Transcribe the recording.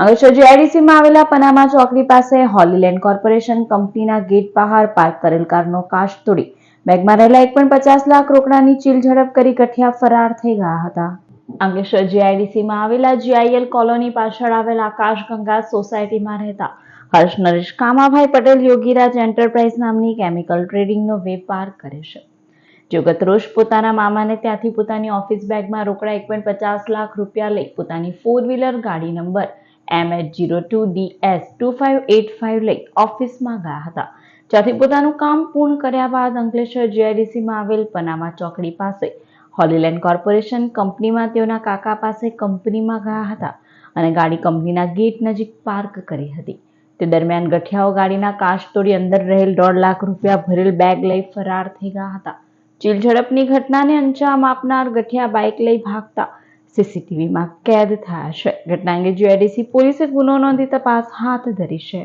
અંગેશ્વર જીઆઈડીસીમાં આવેલા પનામા ચોકડી પાસે હોલીલેન્ડ કોર્પોરેશન કંપનીના ગેટ બહાર પાર્ક કરેલ કારનો કાચ તોડી બેગમાં રહેલા એક પણ પચાસ લાખ રોકડાની ચીલ ઝડપ કરી ગઠિયા ફરાર થઈ ગયા હતા. અંકલેશ્વર જીઆઈડીસીમાં આવેલા જીઆઈએલ કોલોની પાછળ આવેલ આકાશગંગા સોસાયટીમાં રહેતા હર્ષ નરેશ કામાભાઈ પટેલ યોગીરાજ એન્ટરપ્રાઇઝ નામની કેમિકલ ટ્રેડિંગનો વેપાર કરે છે. જો ગત રોજ પોતાના મામાને ત્યાંથી પોતાની ઓફિસ બેગમાં રોકડા એક લાખ રૂપિયા લઈ પોતાની ફોર વ્હીલર ગાડી number M H zero two D S two five eight five લઈ ઓફિસમાં ગયા હતા. જ્યાંથી પોતાનું કામ પૂર્ણ કર્યા બાદ અંકલેશ્વર જીઆઈડીસીમાં આવેલ પનામા ચોકડી પાસે હોલીલેન્ડ કોર્પોરેશન કંપનીમાં તેઓના કાકા પાસે કંપનીમાં ગયા હતા અને ગાડી કંપનીના ગેટ નજીક પાર્ક કરી હતી. તે દરમિયાન ગઠિયાઓ ગાડીના કાચ તોડી અંદર રહેલ દોઢ લાખ રૂપિયા ભરેલ બેગ લઈ ફરાર થઈ ગયા હતા. ચીલ ઝડપની ઘટનાને અંજામ આપનાર ગઠિયા બાઇક લઈ ભાગતા સીસીટીવીમાં કેદ થયા છે. ઘટના અંગે જીઆઈડીસી પોલીસે ગુનો નોંધી તપાસ હાથ ધરી છે.